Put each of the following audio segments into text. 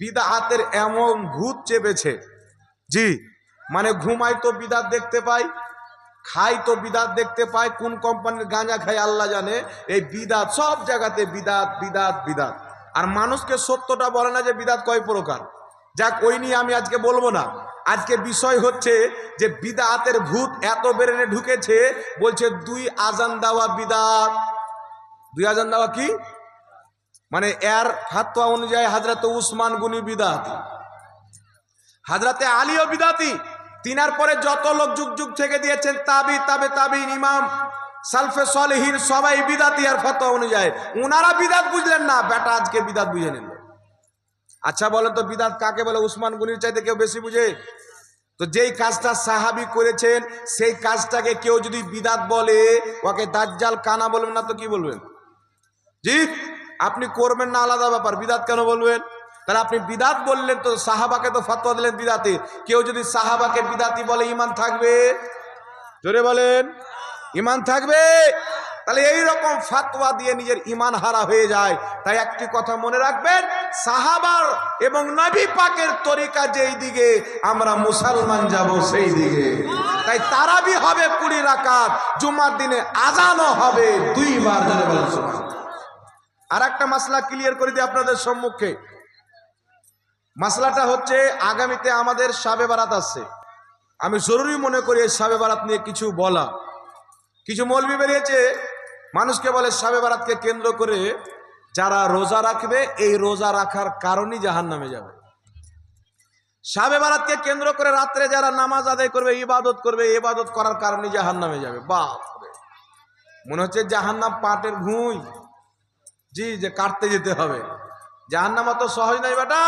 বিদাতের এমন ভূত চেপেছে। জি মানে ঘুমাই তো বিদাত দেখতে পাই খাই তো বিদাত দেখতে পাই কোন কোম্পানির গাঁজা খাই আল্লাহ জানে, এই বিদাত, সব জায়গাতে বিদাত বিদাত বিদাত। আর মানুষকে সত্যটা বলে না যে বিদাত কয় প্রকার। যাক, ওই নিয়ে আমি আজকে বলব না। আজকে বিষয় হচ্ছে যে বিদাতের ভূত এত বেরেনে ঢুকেছে, বলছে দুই আজান দেওয়া বিদাত। দুই আজান দেওয়া কি? মানে এর ফাতোয়া অনুযায়ী হাজরত উসমান গুনি বিদাতি। হাজরাতে আলীও বিদাতি। তিনার পরে যত লোক যুগ যুগ থেকে দিয়েছেন, তাবি, তাবে তাবিন ইমাম, সালফে সলেহীন, সবাই বিদাতি আর ফতোয়া অনুযায়ী। উনারা বিদাত বুঝলেন না, বেটা আজকে বিদাত বুঝে নিল। আচ্ছা বলেন তো, বিদাত কাকে বলে? উসমান গুনির চাইতে কেউ বেশি বুঝে? তো যেই কাজটা সাহাবি করেছেন, সেই কাজটাকে কেউ যদি বিদাত বলে, ওকে দাজ্জাল কানা বলবেন না তো কি বলবেন? জি? আপনি করবেন না আলাদা ব্যাপার। বিদাত কেন বলবেন? তাহলে আপনি বিদাত বললেন তো সাহাবাকে তো ফতোয়া দিলেন বিদাতে। কেউ যদি সাহাবাকে বিদাতি বলে ইমান থাকবে? জোরে বলেন। ইমান থাকবে? তাহলে এই রকম ফাতোয়া দিয়ে নিজের ইমান হারা হয়ে যায়। তাই একটি কথা মনে রাখবেন, সাহাবার এবং নবী পাকের তরিকা যেই দিকে, আমরা মুসলমান যাব সেই দিকে। তাই তারাবি হবে কুড়ি রাকাত, জুমার দিনে আজানও হবে দুইবার, জোরে বলেন। আর একটা মাসলা ক্লিয়ার করে দিই আপনাদের সম্মুখে। মাসলাটা হচ্ছে, আগামীতে আমাদের সাবে বারাত আসছে আমি জরুরি মনে করি এই সাবে বারাত নিয়ে কিছু বলা। কিছু মৌলবি বেরিয়েছে, মানুষকে বলে সাবে বারাতকে কেন্দ্র করে যারা রোজা রাখবে, এই রোজা রাখার কারণই জাহান নামে যাবে। সাবে বারাতকে কেন্দ্র করে রাত্রে যারা নামাজ আদায় করবে, ইবাদত করবে, ইবাদত করার কারণেই জাহান নামে যাবে। রে। মনে হচ্ছে জাহান্নাম পাটের ভুঁই। জি, যে কাটতে যেতে হবে। জাহান্নামা তো সহজ নাই বেটা।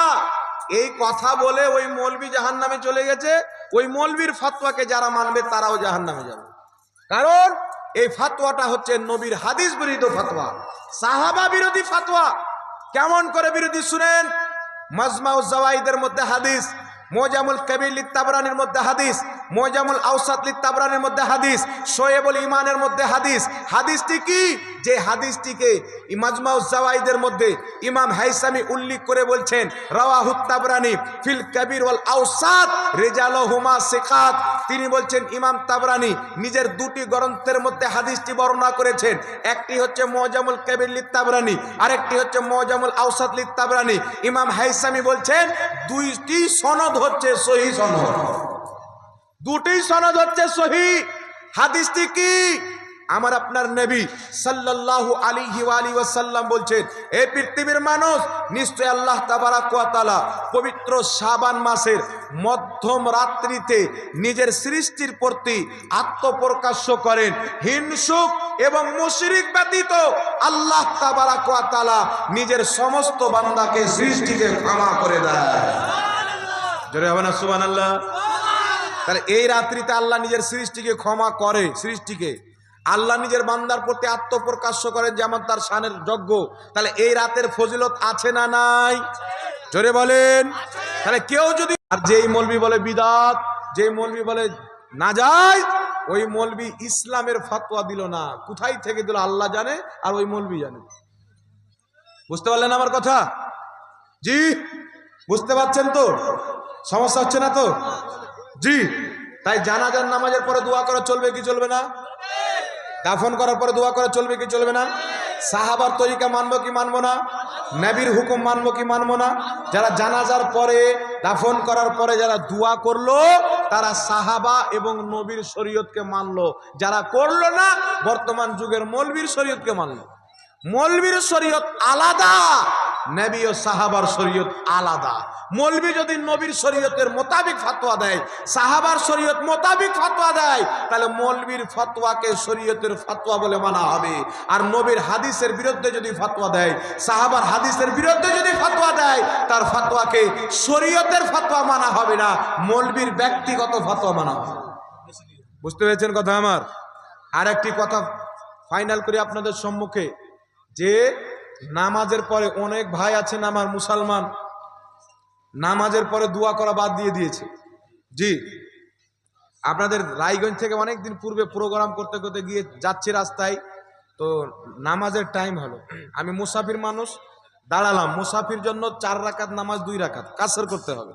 এই কথা বলে ওই মৌলবি জাহান্নামে চলে গেছে। ওই মৌলবির ফাতোয়াকে যারা মানবে তারাও জাহান্নামে যাবে। কারণ এই ফাতোয়াটা হচ্ছে নবীর হাদিস বিরোধী ফাতোয়া। সাহাবা বিরোধী ফাতোয়া। কেমন করে বিরোধী শুনেন? মাজমাউ জাওয়াইদের মধ্যে হাদিস, মোজামুল কবির লিত্তাবরানির মধ্যে হাদিস। মোজামুল আউসাত লিত্তাবরানির মধ্যে হাদিস শোয়েবুল ইমানের মধ্যে হাদিস। হাদিসটি কি? যে হাদিসটিকে মাজমাউ জাওয়াইদের মধ্যে ইমাম হাইসামি উল্লেখ করে বলছেন রাওয়াহুত তাবরানি ফিল কবির ওয়াল আউসাত রেজালহুমা সিকাত। তিনি বলছেন, ইমাম তাবরানি নিজের দুটি গ্রন্থের মধ্যে হাদিসটি বর্ণনা করেছেন। একটি হচ্ছে মোজামুল কবির লিত্তাবরানি, আরেকটি হচ্ছে মোজামুল আউসাত লিত্তাবরানি। ইমাম হাইসামি বলছেন, দুইটি সনদ হচ্ছে সহি সনদ। দুটি সনদ হচ্ছে সহি। হাদিসটি কি? আমার আপনার নবী সাল্লাল্লাহু আলাইহি ওয়ালি ওয়াসাল্লাম বলছেন এই পৃথিবীর মানুষ নিশ্চয় আল্লাহ তাবারাক ওয়া পবিত্র শাবান মাসের মধ্যম রাত্রিতে নিজের সৃষ্টির প্রতি আত্মপ্রকাশ্য করেন। হিংসুক এবং মুশরিক ব্যতীত আল্লাহ তাবারাক ওয়া নিজের সমস্ত বান্দাকে সৃষ্টিকে ক্ষমা করে দেয় জোরে হবে না সুবহানাল্লাহ? তাহলে এই রাত্রিতে আল্লাহ নিজের সৃষ্টিকে ক্ষমা করে, সৃষ্টিকে। আল্লাহ নিজের বান্দার প্রতি আত্মপ্রকাশ্য করেন যেমন তার শানের যজ্ঞ তাহলে এই রাতের ফজিলত আছে না নাই? জোরে বলেন। তাহলে কেউ যদি আর যেই মলবি বলে বিদাত, যেই মলবি বলে না যায় ওই মলবি ইসলামের ফতোয়া দিল না। কোথায় থেকে দিল? আল্লাহ জানে আর ওই মলবি জানে। বুঝতে পারলেন আমার কথা? জি? বুঝতে পারছেন তো? সমস্যা হচ্ছে না তো? জি। তাই জানাজার নামাজের পরে দোয়া করা চলবে কি চলবে না? দাফন করার পরে দোয়া করা চলবে কি চলবে না? সাহাবার তরিকা মানবো কি মানবো না? নবীর হুকুম মানবো কি মানবো না? যারা জানাজার পরে, দাফন করার পরে যারা দোয়া করল, তারা সাহাবা এবং নবীর শরীয়তকে মানলো। যারা করল না, বর্তমান যুগের মৌলবীর শরীয়তকে মানলো। মৌলবীর শরীয়ত আলাদা। নবী ও সাহাবার শরীয়ত আলাদা। মৌলবী যদি নবীর শরীয়তের মোতাবিক ফাতোয়া দেয়, সাহাবার শরীয়ত মোতাবিক ফাতোয়া দেয়, তাহলে মৌলবীর ফতোয়াকে শরীয়তের ফতোয়া বলে মানা হবে। আর নবীর হাদিসের বিরুদ্ধে যদি ফতোয়া দেয়, সাহাবার হাদিসের বিরুদ্ধে যদি ফতোয়া দেয়, তার ফতোয়াকে শরীয়তের ফতোয়া মানা হবে না, মৌলবীর ব্যক্তিগত ফতোয়া মানা হবে। বুঝতে পেরেছেন কথা আমার? আর একটি কথা ফাইনাল করি আপনাদের সম্মুখে, যে নামাজের পরে অনেক ভাই আছেন আমার মুসলমান। নামাজের পরে দোয়া করা বাদ দিয়ে দিয়েছে। জি। আপনাদের রায়গঞ্জ থেকে অনেক দিন পূর্বে প্রোগ্রাম করতে করতে গিয়ে যাচ্ছি রাস্তায়। তো নামাজের টাইম হলো। আমি মুসাফির মানুষ, দাঁড়ালাম। মুসাফির জন্য চার রাকাত নামাজ, দুই রাকাত কাসর করতে হবে।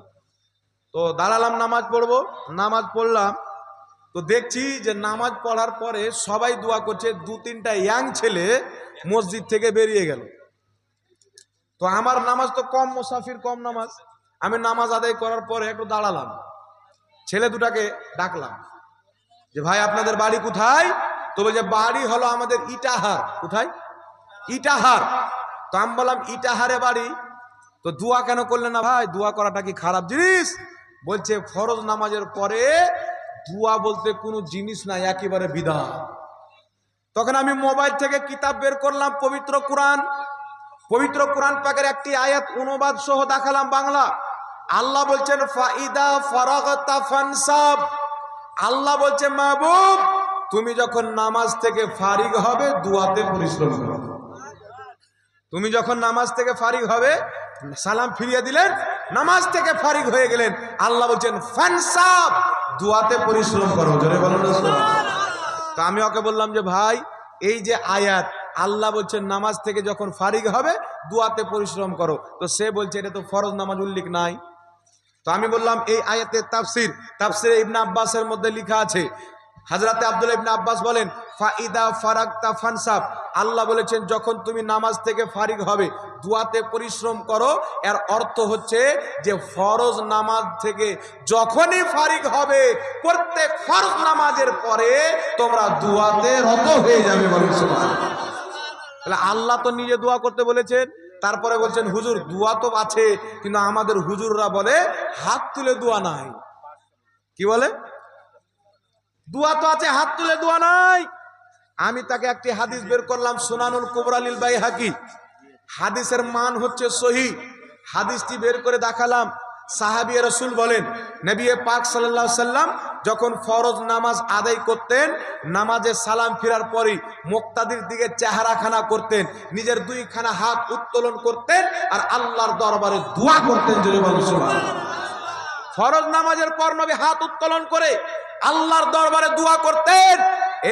তো দাঁড়ালাম, নামাজ পড়ব। নামাজ পড়লাম। তো দেখছি যে নামাজ পড়ার পরে সবাই দোয়া করছে দু তিনটা ইয়াং ছেলে মসজিদ থেকে বেরিয়ে গেল। তো আমার নামাজ তো কম, মুসাফির কম নামাজ। আমি নামাজ আদায় করার পরে একটু দাঁড়ালাম। ছেলে দুটাকে ডাকলাম যে, ভাই, আপনাদের বাড়ি কোথায়? তো বলছে, বাড়ি হলো আমাদের ইটাহার। কোথায়? ইটাহার। তো আমি বললাম, ইটাহারে বাড়ি? তো দোয়া কেন করলে না, ভাই, দোয়া করাটা কি খারাপ জিনিস? বলছে, ফরজ নামাজের পরে দোয়া বলতে কোনো জিনিস নাই, একেবারে বিধান। তখন আমি মোবাইল থেকে কিতাব বের করলাম, পবিত্র কোরআন। পবিত্র কোরআন পাকের একটি আয়াত অনুবাদ সহ দেখালাম বাংলা। আল্লাহ বলছেন, ফাইদা ফারাগতা ফানসাব। আল্লাহ বলছে, মাহবুব, তুমি যখন নামাজ থেকে ফারিগ হবে, দুয়াতে পরিশ্রম করো। তুমি যখন নামাজ থেকে ফারিগ হবে, সালাম ফিরিয়ে দিলেন, নামাজ থেকে ফারিগ হয়ে গেলেন। আল্লাহ বলছেন, ফানসাব, দুয়াতে পরিশ্রম করো। জোরে বলো না সুবহানাল্লাহ। তো আমি ওকে বললাম যে, ভাই, এই যে আয়াত, আল্লাহ বলছেন নামাজ থেকে যখন ফারিক হবে, দুয়াতে পরিশ্রম করো। তো সে বলছে, এটা তো ফরজ নামাজ উল্লেখ নাই। তো আমি বললাম, এই আয়াতের তাফসির তাফসির ইবনা আব্বাসের মধ্যে লিখা আছে হাজরাতে আব্দুল ইবনে আব্বাস বলেন, ফাইদা ফারাক্তা ফানসাব। আল্লাহ বলেছেন, যখন তুমি নামাজ থেকে ফারিক হবে, দুয়াতে পরিশ্রম করো। এর অর্থ হচ্ছে যে ফরজ নামাজ থেকে যখনই ফারিক হবে, প্রত্যেক ফরজ নামাজের পরে তোমরা দুয়াতে রত হয়ে যাবে। তাহলে আল্লাহ তো নিজে দোয়া করতে বলেছেন, তারপরে বলছেন, হুজুর, দোয়া তো আছে, কিন্তু আমাদের হুজুররা বলে, হাত তুলে দোয়া নাই। কি বলে? দোয়া তো আছে, হাত তুলে দোয়া নাই। আমি তাকে একটি হাদিস বের করলাম, সুনানুল কুবরালিল বাই হাকি হাদিসের মান হচ্ছে সহি। হাদিসটি বের করে দেখালাম। সাহাবিয়া রসুল বলেন, নবী পাক সাল্লাহ সাল্লাম যখন ফরজ নামাজ আদায় করতেন, নামাজে সালাম ফিরার পরই মুক্তাদির দিকে চেহারাখানা করতেন, নিজের দুইখানা হাত উত্তোলন করতেন আর আল্লাহর দরবারে দোয়া করতেন যদি বলেন। ফরজ নামাজের পর নবী হাত উত্তোলন করে আল্লাহর দরবারে দোয়া করতেন।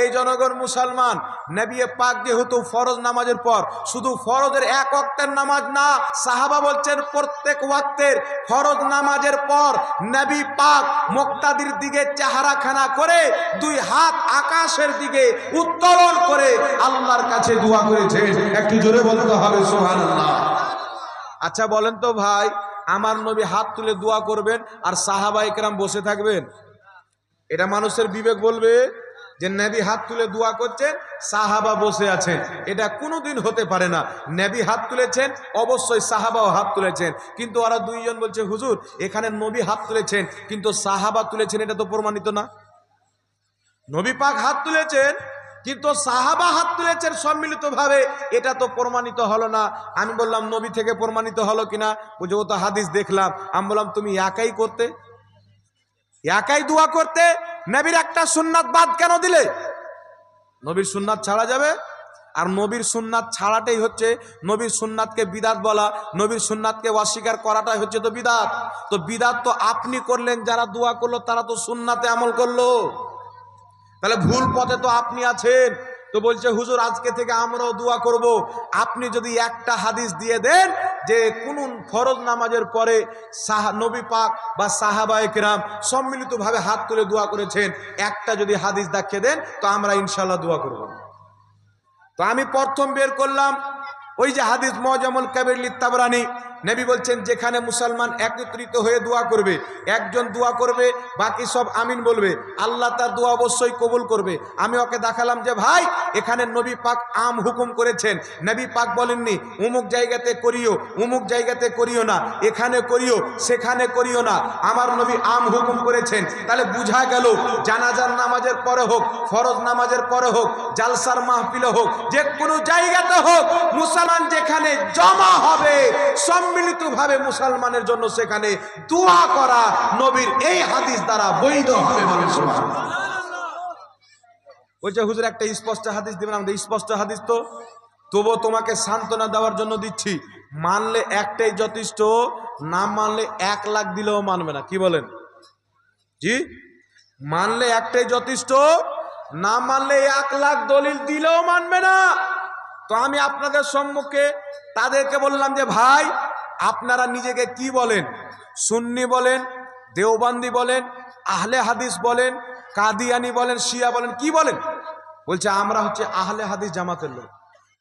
এই জনগণ মুসলমান, নবী পাক যেহেতু ফরজ নামাজের পর, শুধু ফরজের এক ওয়াক্তের নামাজ না, সাহাবা বলছেন প্রত্যেক ওয়াক্তের ফরজ নামাজের পর নবী পাক মুক্তাদির দিকে চেহারাখানা করে দুই হাত আকাশের দিকে উত্তোলন করে আল্লাহর কাছে দোয়া করেছেন। একটু জোরে বলতে হবে, সুবহানাল্লাহ। আচ্ছা বলেন তো ভাই আমার নবী হাত তুলে দোয়া করবেন আর সাহাবা একরাম বসে থাকবেন। এটা মানুষের বিবেক বলবে যে নবী হাত তুলে দোয়া করছেন, সাহাবা বসে আছেন। এটা কোনোদিন হতে পারে না। নবী হাত তুলেছেন, অবশ্যই সাহাবাও হাত তুলেছেন। কিন্তু ওরা দুইজন বলছে, হুজুর, এখানে নবী হাত তুলেছেন, কিন্তু সাহাবা তুলেছেন, এটা তো প্রমাণিত না। নবী পাক হাত তুলেছেন কিন্তু সাহাবা হাত তুলেছেন সম্মিলিতভাবে, এটা তো প্রমাণিত হলো না। আমি বললাম, নবী থেকে প্রমাণিত হলো কিনা? বুঝে তো হাদিস দেখলাম। আমি বললাম, তুমি একাই করতে? একাই দোয়া করতে? নবীর একটা সুন্নাত বাদ কেন দিলে? নবীর সুন্নাত ছাড়া যাবে? আর নবীর সুন্নাত ছাড়াটাই হচ্ছে নবীর সুন্নাতকে বিদাত বলা। নবীর সুন্নাতকে অস্বীকার করাটাই হচ্ছে তো বিদাত। তো বিদাত তো আপনি করলেন, যারা দোয়া করল, তারা তো সুন্নাতে আমল করল। তাহলে ভুল পথে তো আপনি আছেন। তো বলছে, হুজুর, আজকে থেকে আমরাও দোয়া করব। আপনি যদি একটা হাদিস দিয়ে দেন যে কোন ফরজ নামাজের পরে সাহা, নবী পাক বা সাহাবা একরাম সম্মিলিতভাবে হাত তুলে দোয়া করেছেন, একটা যদি হাদিস দেখিয়ে দেন, তো আমরা ইনশাল্লাহ দোয়া করব তো আমি প্রথম বের করলাম ওই যে হাদিস মজামুল কাবির লিত্তাবরানি, নবী বলছেন, যেখানে মুসলমান একত্রিত হয়ে দোয়া করবে, একজন দোয়া করবে, বাকি সব আমিন বলবে। আল্লাহ তার দোয়া অবশ্যই কবুল করবে। আমি ওকে দেখালাম যে, ভাই, এখানে নবী পাক আম হুকুম করেছেন। নবী পাক বলেননি, উমুক জায়গাতে করিও, উমুক জায়গাতে করিও না, এখানে করিও, সেখানে করিও না। আমার নবী আম হুকুম করেছেন। তাহলে বুঝা গেল, জানাজার নামাজের পরে হোক, ফরজ নামাজের পরে হোক, জালসার মাহফিলে হোক, যে কোনো জায়গাতে হোক মুসলমান যেখানে জমা হবে, সম্মিলিতভাবে মুসলমানের জন্য সেখানে দোয়া করা নবীর এই হাদিস দ্বারা বৈধ হবে। বলছে হুজুর একটা স্পষ্ট হাদিস দিবেন আমাদের, স্পষ্ট হাদিস তো? তবুও তোমাকে সান্ত্বনা দেওয়ার জন্য দিচ্ছি, মানলে একটাই যথেষ্ট, না মানলে এক লাখ দিলেও মানবে না, কি বলেন? জি? মানলে একটাই যথেষ্ট, না মানলে এক লাখ দলিল দিলেও মানবে না। তো আমি আপনাদের সম্মুখে তাদেরকে বললাম যে, ভাই, আপনারা নিজেকে কি বলেন? সুন্নি বলেন, দেওবান্দি বলেন, আহলে হাদিস বলেন, কাদিয়ানি বলেন, শিয়া বলেন, কি বলেন? বলছে, আমরা হচ্ছে আহলে হাদিস জামাতের লোক।